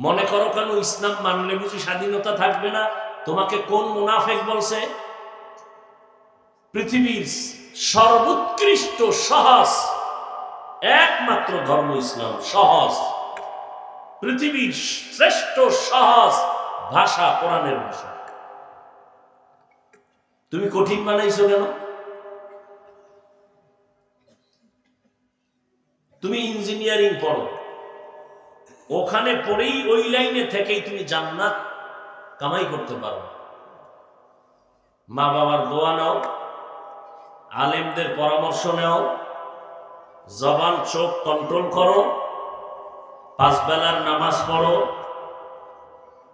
মনে করো কেন ইসলাম মানলে বুঝি স্বাধীনতা থাকবে না? তোমাকে কোন মুনাফেক বলছে? পৃথিবীর সর্বোৎকৃষ্ট সহজ, একমাত্র ধর্ম ইসলাম, সহজ। পৃথিবীর শ্রেষ্ঠ সহজ ভাষা, কোরআনের ভাষা। তুমি কঠিন বানাইছো কেন? তুমি ইঞ্জিনিয়ারিং পড়ো। ওখানে পড়েই ওই লাইনে থেকেই তুমি জান্নাত কামাই করতে পারো। মা বাবার দোয়া নাও, আলেমদের পরামর্শ নাও, জবান চোখ কন্ট্রোল করো, পাঁচ বেলার নামাজ পড়ো।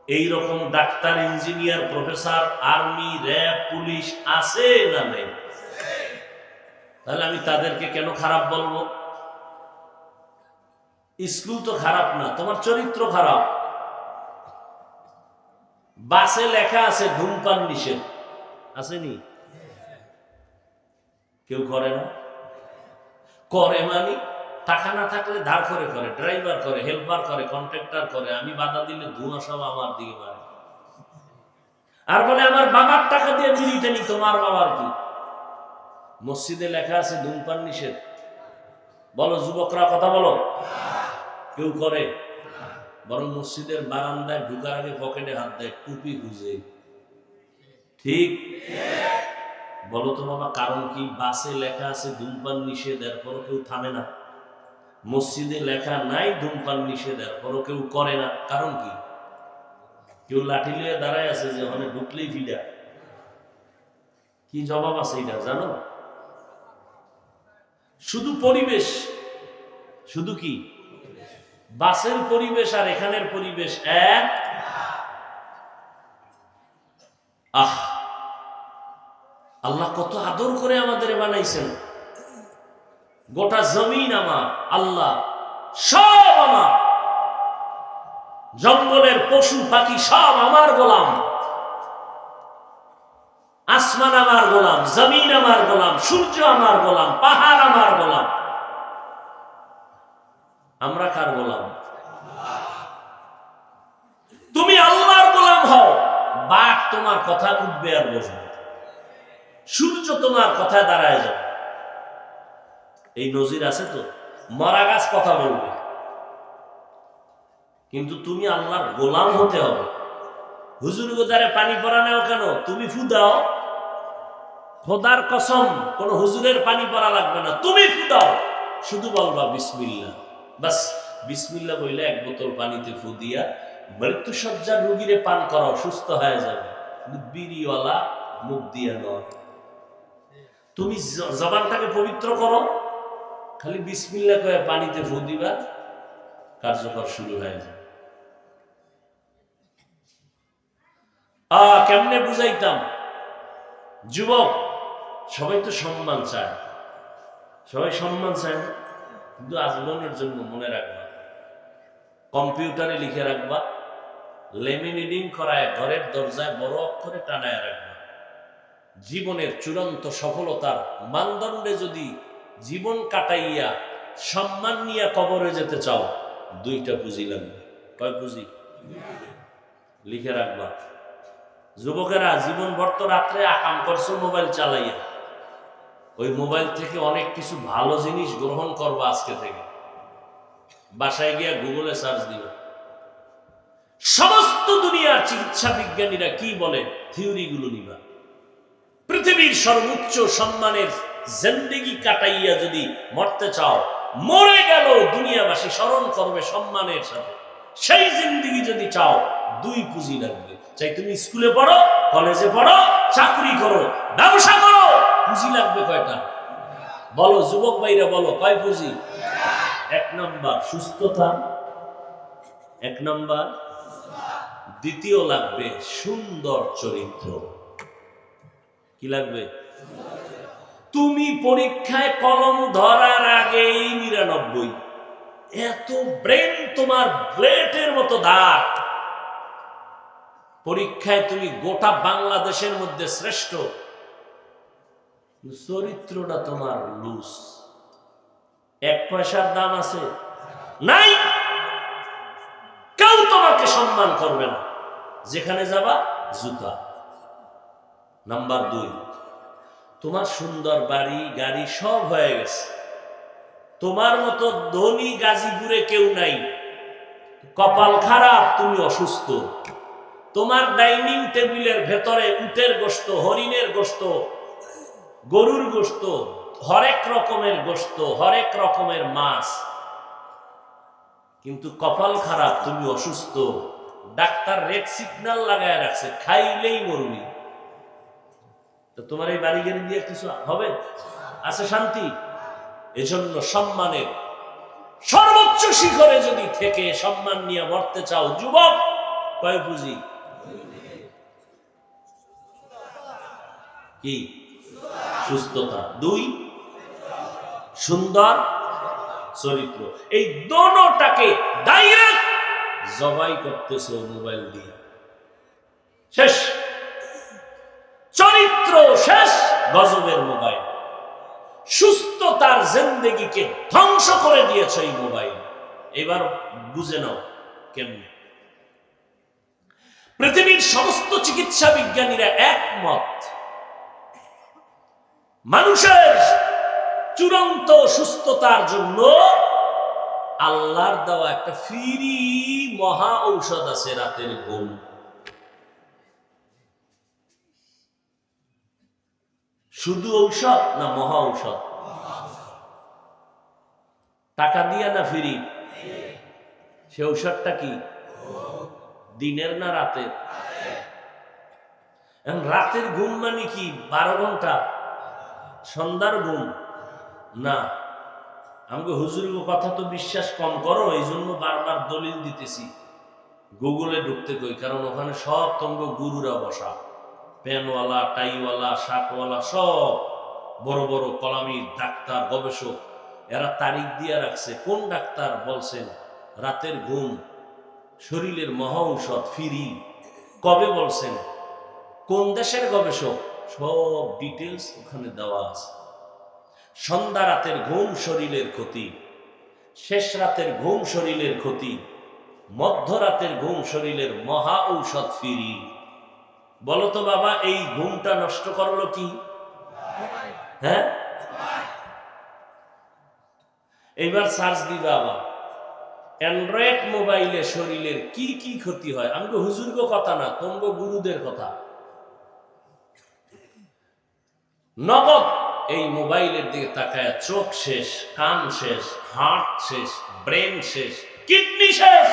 এই রকম doctor engineer professor army RAB police আছে না নেই? তাহলে আমি তাদেরকে কেন খারাপ বলব? স্কুল তো খারাপ না, তোমার চরিত্র খারাপ। বাসে লেখা আছে, ধূমপান নিষেধ। আসেনি? কেউ করে না? করে মানে? টাকা না থাকলে ধার করে করে, ড্রাইভার করে, হেল্পার করে, কন্ট্রাক্টর করে, আমি বাধা দিলে ধোঁয়া সব আমার দিকে মারে আর বলে, আমার বাবার টাকা দিয়ে বিড়িটা নি তোমার বাবার কি? মসজিদে লেখা আছে, ধূমপান নিষেধ। বলো, যুবকরা কথা বলো। কেউ করে? বরং মসজিদের বারান্দায় ঢুকার আগে পকেটে হাত দেয়, টুপি খুঁজে। ঠিক? বলো তো বাবা, কারণ কি? বাসে লেখা আছে, ধূমপান নিষেধ, এরপরও কেউ থামে না। মসজিদে লেখা নাই, ধূমপান নিষেধ, এরপরও কেউ করে না। কারণ কি? কেউ লাঠি লিয়ে দাঁড়ায় আছে, যে ওখানে ঢুকলেই ফিডা কি জবাব আছে এটা, জানো? শুধু পরিবেশ। শুধু কি? বাসের পরিবেশ আর এখানের পরিবেশ এক। আহ! আল্লাহ কত আদর করে আমাদের বানাইছেন। গোটা জমিন আমার, আল্লাহ সব আমার। জঙ্গলের পশু পাখি সব আমার গোলাম। আসমান আমার গোলাম, জমিন আমার গোলাম, সূর্য আমার গোলাম, পাহাড় আমার গোলাম। আমরা কার গোলাম? তুমি আল্লাহর গোলাম হও। বাঘ তোমার কথা উঠবে আর বসবে। সূর্য তোমার কথায় দাঁড়ায় যাবে। এই নজির আছে তো? মরা গাছ কথা বলবে। কিন্তু তুমি আল্লাহর গোলাম হতে হবে। হুজুর গোদারে পানি পরা নেও কেন? তুমি ফুদাও খোদার কসম, কোন হুজুরের পানি পরা লাগবে না। তুমি ফুদাও শুধু বলবা বিসমিল্লা বাস বিসমিল্লা বইলে এক বোতল পানিতে ফু দিয়া মৃত্যু সজ্জার রুগীরে পান করাও, সুস্থ হয়ে যাবে। বিড়িওয়ালা মুখ দিয়ে নয়। তুমি জবানটাকে পবিত্র করো, খালি বিসমিল্লা করে পানিতে ফু দিবা, কার্যকর শুরু হয়ে যাবে। আ, কেমনে বুঝাইতাম? যুবক, সবাই তো সম্মান চায়। সবাই সম্মান চায় না? কিন্তু আজীবনের জন্য মনে রাখবা, কম্পিউটারে লিখে রাখবা, লেমিনেটিং করায় ঘরের দরজায় বড় অক্ষরে টানায় রাখবা। জীবনের চূড়ান্ত সফলতার মানদণ্ডে যদি জীবন কাটাইয়া সম্মান নিয়ে কবরে যেতে চাও, দুইটা পুঁজি লাগবে। কয় পুঁজি? লিখে রাখবা। যুবকেরা জীবন ভর তো রাত্রে আকাম করছ, মোবাইল চালাইয়া। ওই মোবাইল থেকে অনেক কিছু ভালো জিনিস গ্রহণ করবা আজকে থেকে। বাসায় গিয়া গুগলে সার্চ দিবা সমস্ত দুনিয়ার চিকিৎসা বিজ্ঞানীরা কি বলে? থিওরিগুলো নিবা। পৃথিবীর সর্বোচ্চ সম্মানের জিন্দেগি কাটাইয়া যদি মরতে চাও, মরে গেল দুনিয়াবাসী স্মরণ করবে সম্মানের সাথে। সেই জিন্দেগি যদি চাও, দুই পুঁজি লাগবে। চাই তুমি স্কুলে পড়ো, কলেজে পড়ো, চাকরি করো, ব্যবসা পুঁজি লাগবে কয়টা? বলো, যুবক ভাইরা বলো, কয় পুঁজি? এক নাম্বার, সুস্থতা। এক নাম্বার, দ্বিতীয় লাগবে, সুন্দর চরিত্র। কি লাগবে? তুমি পরীক্ষায় কলম ধরার আগেই নিরানব্বই। এত ব্রেন তোমার ব্লেটের মতো দাগ। পরীক্ষায় তুমি গোটা বাংলাদেশের মধ্যে শ্রেষ্ঠ। চরিত্রটা তোমার এক পয়সার দাম আছে? নাই! কেউ তোমাকে সম্মান করবে না। যেখানে যাবা, জুতা। নাম্বার দুই, তোমার সুন্দর বাড়ি, গাড়ি সব হয়ে গেছে। তোমার মতো ধনী গাজীপুরে কেউ নাই। কপাল খারাপ, তুমি অসুস্থ। তোমার ডাইনিং টেবিলের ভেতরে উটের গোস্ত হরিণের গোস্ত গরুর গোস্ত হরেক রকমের গোস্ত হরেক রকমের মাছ। কিন্তু কপাল খারাপ, তুমি অসুস্থ। ডাক্তার রেড সিগন্যাল লাগায় রাখছে, খাইলেই মরবি। তো তোমার এই বাড়ি গাড়ি দিয়ে কিছু হবে? আছে শান্তি? এজন্য সম্মানের সর্বোচ্চ শিখরে যদি থেকে সম্মান নিয়ে মরতে চাও, যুবক, কয় বুঝি কি? সুস্থতা। দুই, সুন্দর চরিত্র। এই দোনোটাকে ডাইরেক্ট জবাই করতেছ মোবাইল দিয়ে। শেষ। চরিত্র শেষ, গজবের মোবাইল। সুস্থতার জিন্দগিকে ধ্বংস করে দিয়েছে এই মোবাইল। এবার বুঝে নাও কেমনি। পৃথিবীর সমস্ত চিকিৎসা বিজ্ঞানীরা একমত মানুষের চূড়ান্ত সুস্থতার জন্য আল্লাহর দেওয়া একটা ফ্রি মহা ঔষধ আছে রাতের ঘুম। শুধু ঔষধ না মহা ঔষধ? টাকা দিয়া না ফিরি? সে ঔষধটা কি? দিনের না রাতের? রাতের ঘুম মানে কি? বারো ঘণ্টা? সন্ধ্যার ঘুম। না, আমাকে হুজুরের কথা তো বিশ্বাস কম করো এই জন্য বারবার দলিল দিতেছি। গুগলে ঢুকতে কই, কারণ ওখানে সব তঙ্গ গুরুরা বসা। পেনওয়ালা, টাইওয়ালা শাকওয়ালা সব বড় বড় কলামি ডাক্তার, গবেষক, এরা তারিখ দিয়ে রাখছে। কোন ডাক্তার বলছেন, রাতের ঘুম, শরীরের মহা ঔষধ, ফিরি। কবে বলছেন? কোন দেশের গবেষক? সব ডিটেলস ওখানে দেওয়া আছে। সন্ধ্যা রাতের ঘুম শরীরের ক্ষতি, শেষ রাতের ঘুম শরীরের ক্ষতি মধ্যরাতের ঘুম শরীরের মহা ঔষধ ফিরি। বলতো বাবা, এই ঘুমটা নষ্ট করল কি? হ্যাঁ? এইবার সার্চ দিবা আবার অ্যান্ড্রয়েড মোবাইলে শরীরের কি কি ক্ষতি হয়? আমি তো হুজুরগো কথা না তঙ্গ গুরুদের কথা। নগদ। এই মোবাইলের দিকে তাকায় চোখ শেষ, কান শেষ, হার্ট শেষ, ব্রেন শেষ, কিডনি শেষ।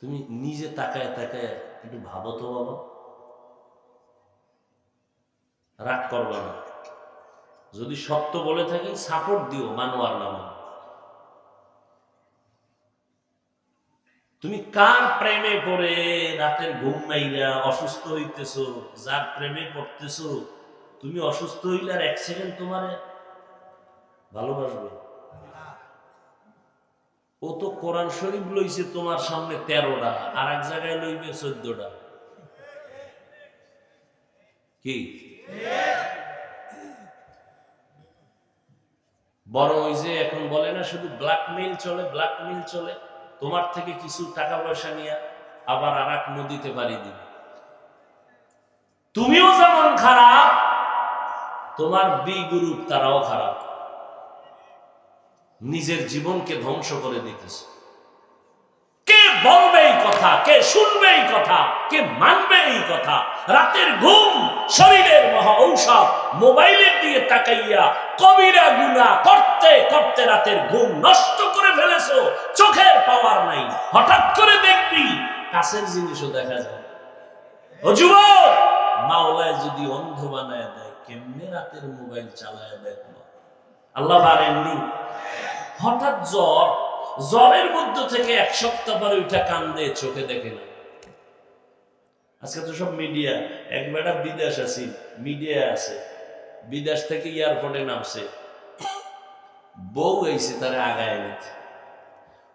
তুমি নিজে তাকায় তাকায় একটু ভাবো তো বাবা। রাগ করবা না। যদি সত্য বলে থাকি সাপোর্ট দিও মানো আর না মানো তুমি কার প্রেমে পড়ে রাতের ঘুম মাইরা অসুস্থ হইতেছো, যার প্রেমে পড়তেছ, তুমি অসুস্থ হইলে আর এক সেকেন্ড তোমারে ভালোবাসবে? ও তো কোরআন শরীফ লইছে তোমার সামনে তেরোটা, আর এক জায়গায় লইবে চোদ্দটা। কি? বড় ওই যে এখন বলে না, শুধু ব্ল্যাকমেইল চলে ব্ল্যাকমেইল চলে। তোমার থেকে কিছু টাকা পয়সা নিয়ে আবার আর এক নদীতে পারি দিবে। তুমিও যেমন খারাপ, তোমার বি গ্রুপ তারাও খারাপ। নিজের জীবনকে ধ্বংস করে দিতেছে। কে বলবে এই কথা? কে শুনবে এই কথা? কে মানবে এই কথা? রাতের ঘুম, শরীরের মহা ঔষধ, মোবাইলের দিকে তাকাইয়া কবিরা গুণা করতে করতে রাতের ঘুম নষ্ট করে ফেলেছো, চোখের পাওয়ার নাই। হঠাৎ করে দেখবি কাছের জিনিসও দেখা যায়। ও যুবক, মাওলায় যদি অন্ধ বানায় দেয়, কেমনে রাতের মোবাইল চালায় দেখব আল্লাহ পারেননি? হঠাৎ জ্বর, জ্বরের মধ্য থেকে এক সপ্তাহ পরে উঠা কান্দে, চোখে দেখে না। আজকে তো সব মিডিয়া এক বেটা বিদেশ আছি মিডিয়া আছে। বিদেশ থেকে এয়ারপোর্টে নামছে। বউ এসে তারা আগায় নিতে।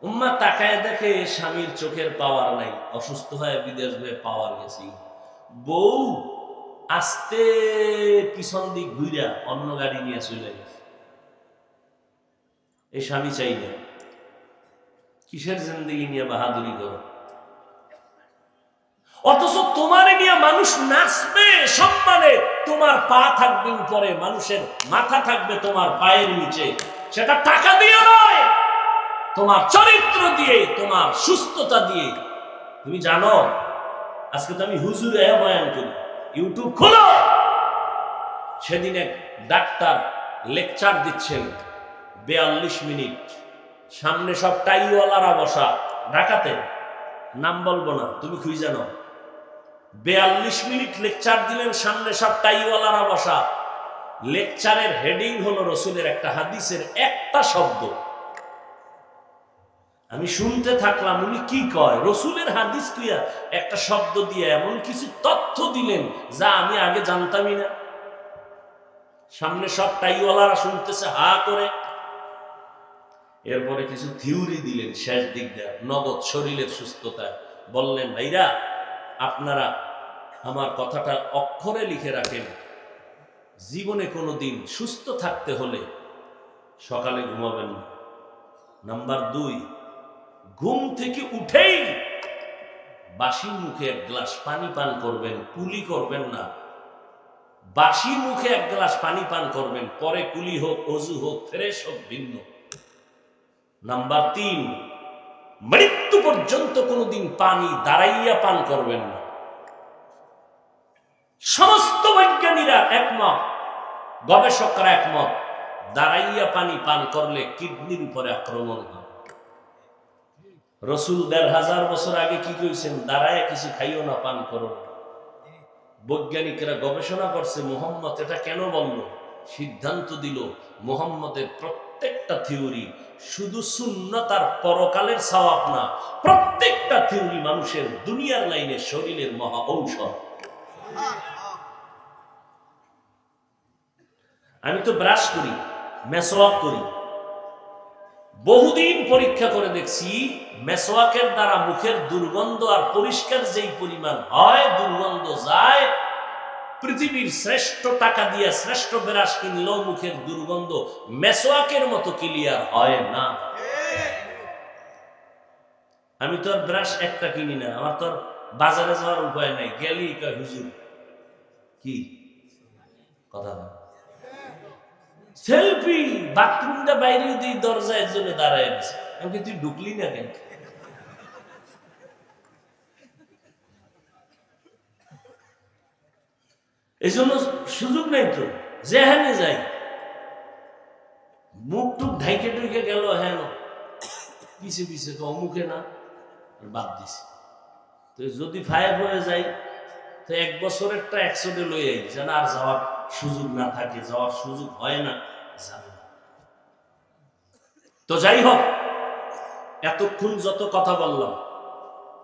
উম্মা তাকায় দেখে স্বামীর চোখের পাওয়ার নাই, অসুস্থ হয়ে বিদেশ হয়ে পাওয়ার গেছি। বউ আস্তে পিছন দিক ঘুরা অন্য গাড়ি নিয়ে চলে গেছে। এই স্বামী চাই না। কিসের জিন্দগি নিয়ে বাহাদুরি করো? অথচ তোমারে নিয়ে মানুষ নাচবে, সম্মানে তোমার পা থাকবে উপরে, মানুষের মাথা থাকবে তোমার পায়ের নিচে। সেটা টাকা দিয়ে নয়, তোমার চরিত্র দিয়ে, তোমার সুস্থতা দিয়ে। তুমি জানো, আজকে তো আমি হুজুরে বয়ান করি, ইউটিউব খোলো। সেদিন এক ডাক্তার লেকচার দিচ্ছেন, বেয়াল্লিশ মিনিট। সামনে সব টাইওয়ালারা বসা ঢাকাতে নাম বলব না, তুমি খুঁজে জানো বেয়াল্লিশ মিনিট লেকচার দিলেন সামনে সব টাইওয়ালারা বসা। লেকচারের হেডিং হলো রসুলের একটা হাদিসের একটা শব্দ। আমি শুনতে থাকলাম, উনি কি কয়? রসুলের হাদিস কুইয়া একটা শব্দ দিয়ে এমন কিছু তথ্য দিলেন যা আমি আগে জানতামই না। সামনে সব টাইওয়ালারা শুনতেছে হা করে। এরপরে কিছু থিওরি দিলেন শেষ দিক দেয়, নগদ শরীরের সুস্থতায়। বললেন, ভাইরা আপনারা আমার কথাটা অক্ষরে লিখে রাখেন। জীবনে কোনো দিন সুস্থ থাকতে হলে সকালে ঘুমাবেন না। নাম্বার দুই, ঘুম থেকে উঠেই বাসি মুখে এক গ্লাস পানি পান করবেন, কুলি করবেন না। বাসি মুখে এক গ্লাস পানি পান করবেন, পরে কুলি হোক, অজু হোক, ফ্রেশ হোক, ভিন্ন। নাম্বার তিন মৃত্যু পর্যন্ত কোনোদিন পানি দাঁড়াইয়া পান করবেন না। সমস্ত বৈজ্ঞানীরা একমত, গবেষকরা একমত, দাঁড়াইয়া পানি পান করলে কিডনির উপরে আক্রমণ হয়। রসুল দেড় হাজার বছর আগে কি কইছেন, দাঁড়ায় কিছু খাইও না, পান করো বৈজ্ঞানিকরা গবেষণা করছে, মোহাম্মদ এটা কেন বলল? সিদ্ধান্ত দিল, মোহাম্মদের প্রত্যেকটা থিওরি শুধু শূন্যতার তার পরকালের সওয়াব না, প্রত্যেকটা থিওরি মানুষের দুনিয়ার লাইনে শরীরের মহা ঔষধ। আমি তো ব্রাশ করি মেসওয়াক করি। বহুদিন পরীক্ষা করে দেখছি মেসওয়াকের দ্বারা মুখের দুর্গন্ধ আর পরিষ্কার যেই পরিমাণ হয়, দুর্গন্ধ যায় পৃথিবীর শ্রেষ্ঠ টাকা দিয়ে শ্রেষ্ঠ ব্রাশ কিনলেও মুখের দুর্গন্ধ মেসওয়াকের মতো ক্লিয়ার হয় না। আমি তো আর ব্রাশ একটা কিনি না, আমার তো বাজারে যাওয়ার উপায় নাই। গেলি হুজুর, কি? কথা সেলফি, বাথরুমটা বাইরে দিয়ে দরজা একজনে দাঁড়ায় দিছে আমি তুই ঢুকলি না কেন? এই জন্য সুযোগ নেই তো যেখানে যাই। মুখ টুক ঢাইকে টুইকে গেল হ্যাঁ পিছে পিছে তো অমুখে না বাদ দিছে। তো যদি ফায়ার হয়ে যায়, তো এক বছরেরটা একশোটে লই আই যেন আর যাওয়ার সুযোগ না থাকে, যাওয়ার সুযোগ হয় না, যাবে না। তো যাই হোক, এতক্ষণ যত কথা বললাম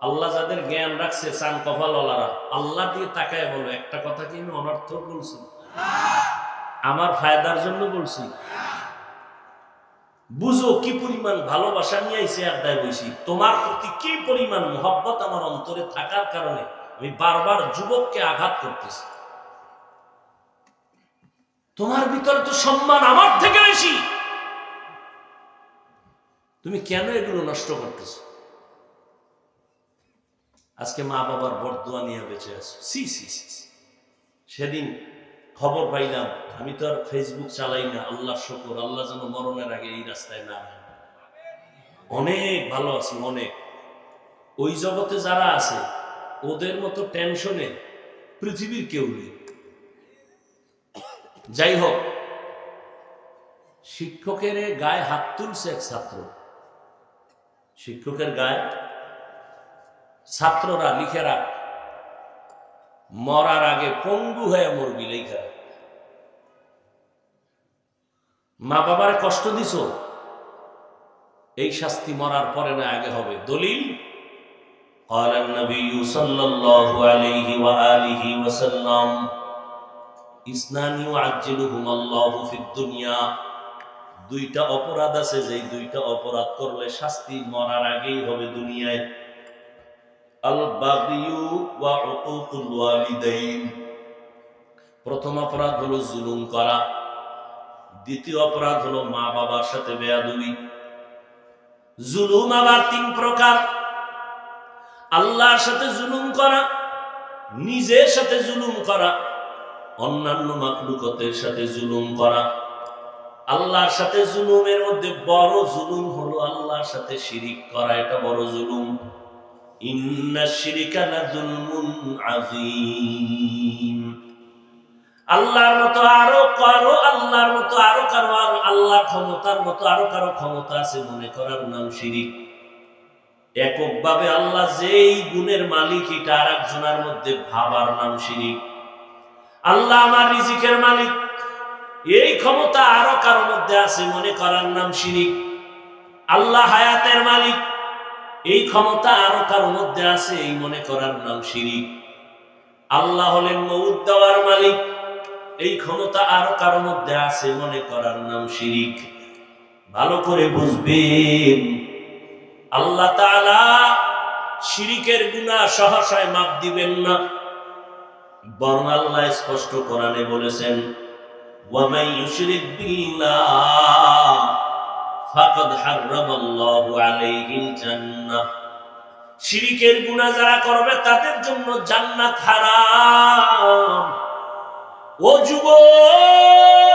আল্লাহ যাদের জ্ঞান রাখছে চান কপালওয়ালারা, আল্লাহ দিয়ে তাকায় বলো, একটা কথা কি আমি অনর্থক বলছি? আমার ফায়দার জন্য বলছি। বুঝো কি পরিমাণ ভালোবাসা নিয়ে আইসে আড্ডায় বইছি। তোমার প্রতি কি পরিমাণ মোহব্বত আমার অন্তরে থাকার কারণে আমি বারবার যুবককে আঘাত করতেছি। তোমার ভিতরে তো সম্মান আমার থেকে বেশি। তুমি কেন এগুলো নষ্ট করতেছো? আজকে মা বাবার বরদোয়া নিয়ে বেঁচে আছো। সি সি সি। সেদিন খবর পাইলাম, আমি তো আর ফেসবুক চালাই না আল্লাহ শকর, আল্লাহ যেন মরণের আগে এই রাস্তায় না অনেক ভালো আছি, অনেক। ওই জগতে যারা আছে, ওদের মতো টেনশনে পৃথিবীর কেউ নেই। যাই হোক, শিক্ষকের গায়ে হাত তুলছে এক ছাত্র। শিক্ষকের গায়ে ছাত্ররা লিখে রাখ মরার আগে পঙ্গু হয়ে মরবি লেখা রাখ। মা বাবার কষ্ট দিছ এই শাস্তি মরার পরে না আগে হবে দলিল قال النبي صلى الله عليه وآله وسلم ইসনান ইউআজ্জিলুহুম আল্লাহু ফিদ দুনিয়া দুইটা অপরাধ আছে যেই দুইটা অপরাধ করলে শাস্তি মরার আগেই হবে দুনিয়ায় প্রথম অপরাধ হলো জুলুম করা। দ্বিতীয় অপরাধ হলো মা বাবার সাথে বেয়াদুবি। জুলুম আবার তিন প্রকার। আল্লাহর সাথে জুলুম করা, নিজের সাথে জুলুম করা, অন্যান্য মাকলুকতের সাথে জুলুম করা। আল্লাহর সাথে জুলুমের মধ্যে বড় জুলুম হলো আল্লাহর সাথে শিরিক করা, এটা বড় জুলুম। আল্লাহর মতো আরও কারও, আল্লাহর মতো আরও কারও, আর আল্লাহর ক্ষমতার মতো আরও কারও ক্ষমতা আছে মনে করার নাম শিরিক। এককভাবে আল্লাহ যেই গুণের মালিক, এটা আর একজনের মধ্যে ভাবার নাম শিরিক। আল্লাহ আমার রিজিকের মালিক। এই ক্ষমতা আরও কারও মধ্যে আছে মনে করার নাম শিরিক। আল্লাহ হায়াতের মালিক। এই ক্ষমতা আরও কারও মধ্যে আছে, এই মনে করার নাম শিরিক। আল্লাহ হলেন মৌদ দেওয়ার মালিক। এই ক্ষমতা আরও কারও মধ্যে আছে, মনে করার নাম শিরিক। ভালো করে বুঝবেন। আল্লাহ তাআলা শিরিকের গুনাহ সহসায় মাপ দিবেন না। বরং আল্লাহ স্পষ্ট কোরআনে বলেছেন ওয়ামাই ইউশরিক বিল্লাহ। ফাকাদ হারামাল্লাহু আলাইহিল জান্নাহ। শিরিকের গুনাহ যারা করবে তাদের জন্য জান্নাত হারাম। ও যুবক,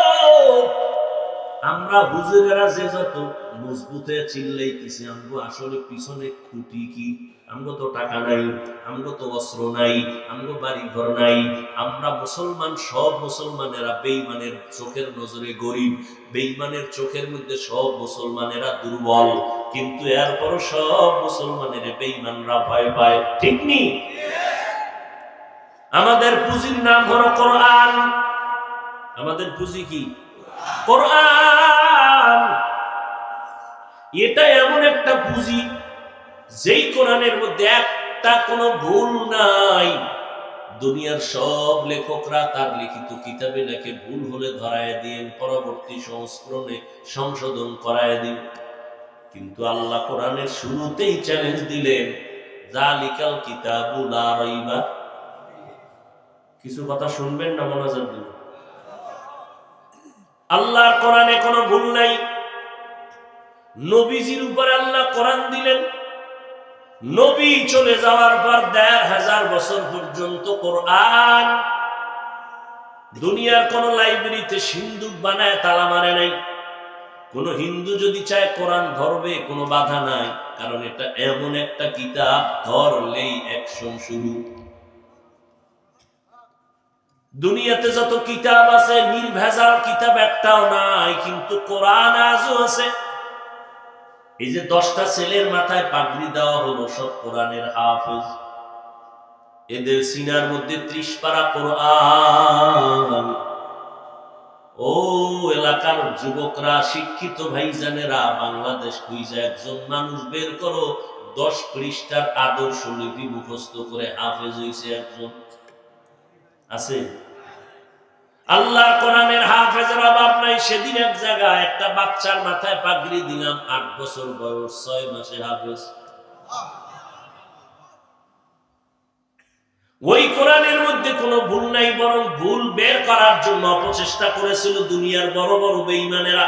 আমরা হুজুরেরা যে যত মজবুত চিল্লাইতেছি, আমগো আসলে পিছনে খুঁটি কি? আমগো তো টাকা নাই, আমগো তো অস্ত্র নাই, আমগো বাড়ি ঘর নাই। আমরা মুসলমান, সব মুসলমানেরা বেঈমানের চোখের নজরে গরিব। বেঈমানের চোখের মধ্যে সব মুসলমানেরা দুর্বল, কিন্তু এরপরও সব মুসলমানের বেঈমানরা ভয় পায়। ঠিক নি? আমাদের পুঁজির নাম হলো কোরআন। আমাদের পুঁজি কি? কোরআন। এটা এমন একটা পুঁজি, যেই কোরআনের মধ্যে একটা কোনো ভুল নাই। দুনিয়ার সব লেখকরা তার লিখিত কিতাবে লেখে ভুল হলে ধরায় দিন, পরবর্তী সংস্করণে সংশোধন করায় দিন। কিন্তু আল্লাহ কোরআনের শুরুতেই চ্যালেঞ্জ দিলেন জালিকাল কিতাবুল লা রাইবা কিছু কথা শুনবেন না মনোযোগ দিন আল্লাহর কোরআনে কোনো ভুল নাই। নবীজির উপর আল্লাহ কোরআন দিলেন। নবী চলে যাওয়ার পর দেড় হাজার বছর পর্যন্ত কোরআন দুনিয়ার কোন লাইব্রেরিতে সিন্ধুক বানায় তালা মারে নাই। কোন হিন্দু যদি চায় কোরআন ধরবে, কোনো বাধা নাই, কারণ এটা এমন একটা কিতাব, ধরলেই অ্যাকশন শুরু। দুনিয়াতে যত কিতাব আছে, নির্ভেজাল কিতাব একটাও নাই, কিন্তু কোরআন আজও আছে। এই যে দশটা ছেলের মাথায় পাগড়ি দেওয়া হলো, সব কোরআনের হাফেজ। এদের সিনার মধ্যে ত্রিশ পারা কোরআন। ও এলাকার যুবকরা, শিক্ষিত ভাইজানেরা, বাংলাদেশ কুইজা একজন মানুষ বের করো, দশ পৃষ্ঠার আদর্শ লিপি মুখস্থ করে হাফেজ হইছে একজন। আছে? আল্লাহর কোরআনের হাফেজের অভাব নাই, সেদিন এক জায়গায় একটা বাচ্চার মাথায় পাগড়ি দিলাম, আট বছর বয়স, ছয় মাসে হাফেজ। ওই কোরআনের মধ্যে কোনো ভুল নাই, বরং ভুল বের করার জন্য অপচেষ্টা করেছিল দুনিয়ার বড় বড় বেঈমানেরা।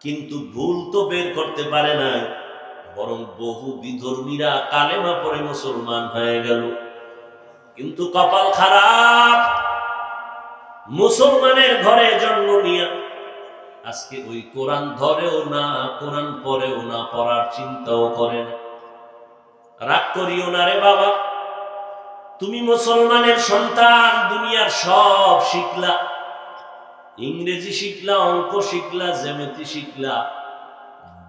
কিন্তু ভুল তো বের করতে পারে নাই, বরং বহু বিধর্মীরা কালেমা পরে মুসলমান হয়ে গেল। কিন্তু কপাল খারাপ। মুসলমানের ঘরে জন্ম নিয়ে। আজকে ওই কোরআন ধরেও না, কোরআন পড়েও না, পড়ার চিন্তাও করে না। রাগ করিও না রে বাবা। তুমি মুসলমানের সন্তান, দুনিয়ার সব শিখলা। ইংরেজি শিখলা, অঙ্ক শিখলা, জ্যামিতি শিখলা,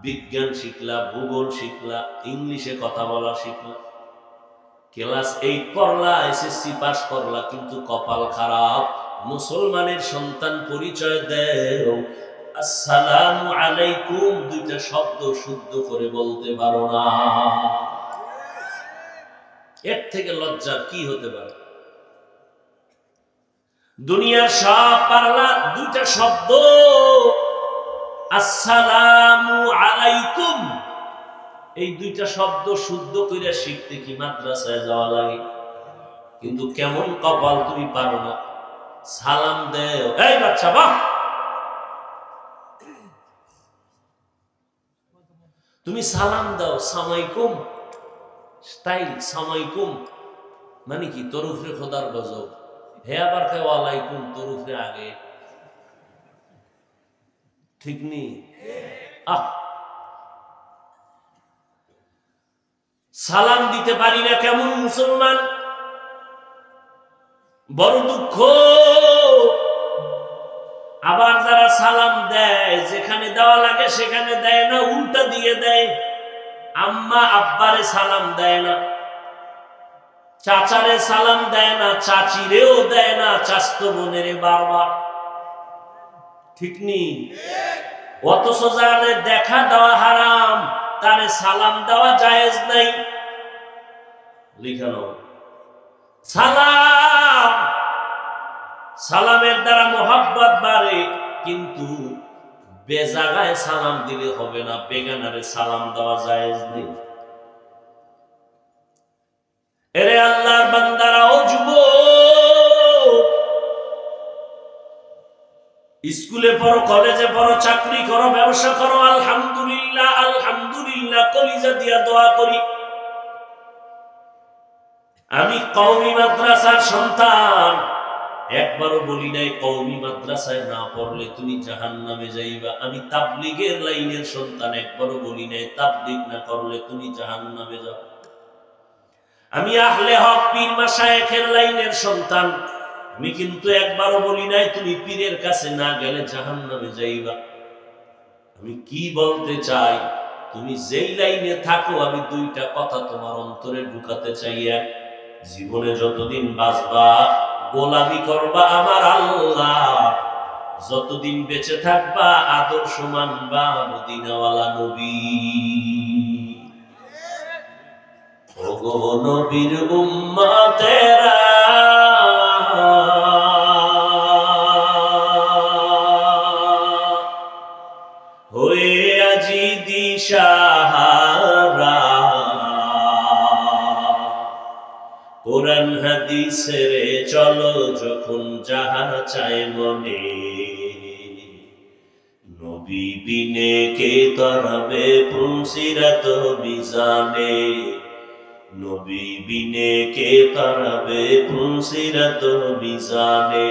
বিজ্ঞান শিখলা, ভূগোল শিখলা, ইংলিশে কথা বলা শিখলা। ক্লাস এইট পড়লা, এসএসসি পাস করলা, কিন্তু কপাল খারাপ। মুসলমানের সন্তান পরিচয় দেও। আসসালামু আলাইকুম, দুইটা শব্দ শুদ্ধ করে বলতে পারো না। এর থেকে লজ্জার কি হতে পারে? দুনিয়ার সব পারলা, দুইটা শব্দ। আসসালামু আলাইকুম। এই দুইটা শব্দ শুদ্ধ করে শিখতে কি মাদ্রাসায় যাওয়া লাগে? কিন্তু কেমন কপাল তুমি পারো না। সালাম দেয় এই বাচ্চা, বাহ! তুমি সালাম দাও সামাইকুম স্টাইল সামাইকুম মানে কি তরুফরে খোদার গজব। হে আবার খায় ওয়ালাইকুম তরুফরে আগে। ঠিক নি? আহ! সালাম দিতে পারি না কেমন মুসলমান? বড় দুঃখ। আবার যারা সালাম দেয়, যেখানে দেওয়া লাগে সেখানে দেয় না, উল্টা দিয়ে দেয়। আম্মা আব্বারে সালাম দেয় না, চাচারে সালাম দেয় না, চাচিরেও দেয় না, চাস্ত বোনের বারবার ঠিক নি অথচ যারে দেখা দেওয়া হারাম, তারে সালাম দেওয়া জায়েজ নাই। লিখানো সালাম। সালামের দ্বারা মোহাব্বত বাড়ে, কিন্তু বেজাগায় সালাম দিলে হবে না, বেগানারে সালাম দেওয়া জায়েজ নেই। এরে আল্লাহর বান্দারা যুব স্কুলে পড়ো, কলেজে পড়ো, চাকরি করো, ব্যবসা করো, আলহামদুলিল্লাহ আলহামদুলিল্লাহ, কলিজা দিয়া দোয়া করি। আমি কওমি মাদ্রাসার সন্তান। একবারও বলি নাই, কওমি মাদ্রাসায় না পড়লে তুমি জাহান নামে যাইবা। আমি তাবলিগের লাইনের সন্তান, একবারও বলি নাই, তাবলিগ না করলে তুমি জাহান নামে যাও। আমি আহলে হক পীর মাসায়েখের লাইনের সন্তান। আমি কিন্তু একবারও বলি নাই, তুমি পীরের কাছে না গেলে জাহান নামে যাইবা। আমি কি বলতে চাই? তুমি যেই লাইনে থাকো, আমি দুইটা কথা তোমার অন্তরে ঢুকাতে চাই। জীবনে যতদিন বাঁচবা, গোলামি করবা আমার আল্লাহ। যতদিন বেঁচে থাকবা, আদর্শ মানবা মদিনাওয়ালা নবী। ওগো নবীর উম্মতেরা কোরআন হাদিসের চলো যখন যাহা চায় মনে। নবী বিনে কে তরাবে পুলসিরাত বিজানে নবী বিনে কে তরাবে পুলসিরাত বিজানে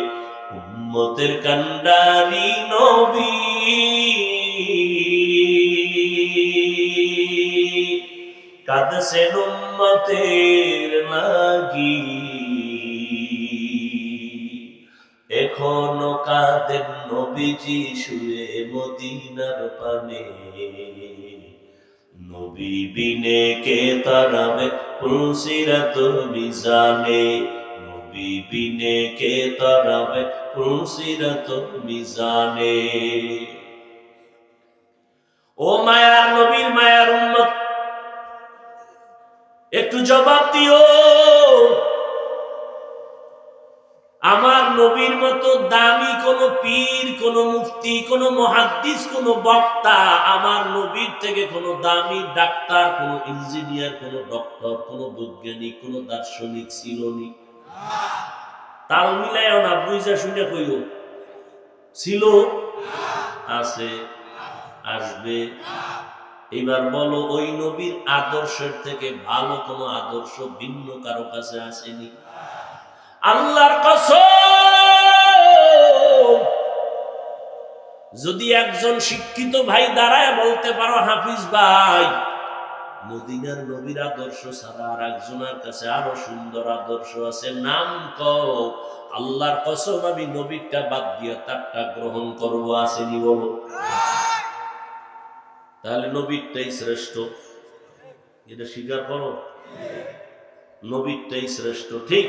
উম্মতের কান্ডারি নবী। কাঁদছেন উম্মতের লাগি এখনও কাঁদেন নবীজি শুয়ে মদিনার পানে। নবী বিনে কে তারাবে পুলসিরাত মিজানে। নবী বিনে কে তারাবে পুলসিরাত মিজানে। ও মায়ার নবীর মায়ার উম্মত, একটু জবাব দিও। আমার নবীর মতো দামি কোন পীর, কোন মুফতি, কোন মহাদ্দিস, কোন বক্তা, আমার নবীর থেকে কোন দামি ডাক্তার, কোন ইঞ্জিনিয়ার, কোন ডক্টর, কোন বৈজ্ঞানিক, কোন দার্শনিক ছিল নি। তাল মিলাইও না, বুঝা শুনে কইও। ছিল? আছে। আসবে। এবার বলো, ওই নবীর আদর্শের থেকে ভালো কোনো আদর্শ ভিন্ন কারও কাছে আসেনি? আল্লাহর কসম। যদি একজন শিক্ষিত ভাই দাঁড়ায় বলতে পারো, হাফিজ ভাই, মদিনার নবীর আদর্শ ছাড়া আর একজনের কাছে আরও সুন্দর আদর্শ আছে, নাম কও। আল্লাহর কসম, আমি নবীরটা বাদ দিয়ে তারটা গ্রহণ করব, আসেনি বলো। তাহলে নবীরটাই শ্রেষ্ঠ। এটা স্বীকার করো? নবীরটাই শ্রেষ্ঠ ঠিক?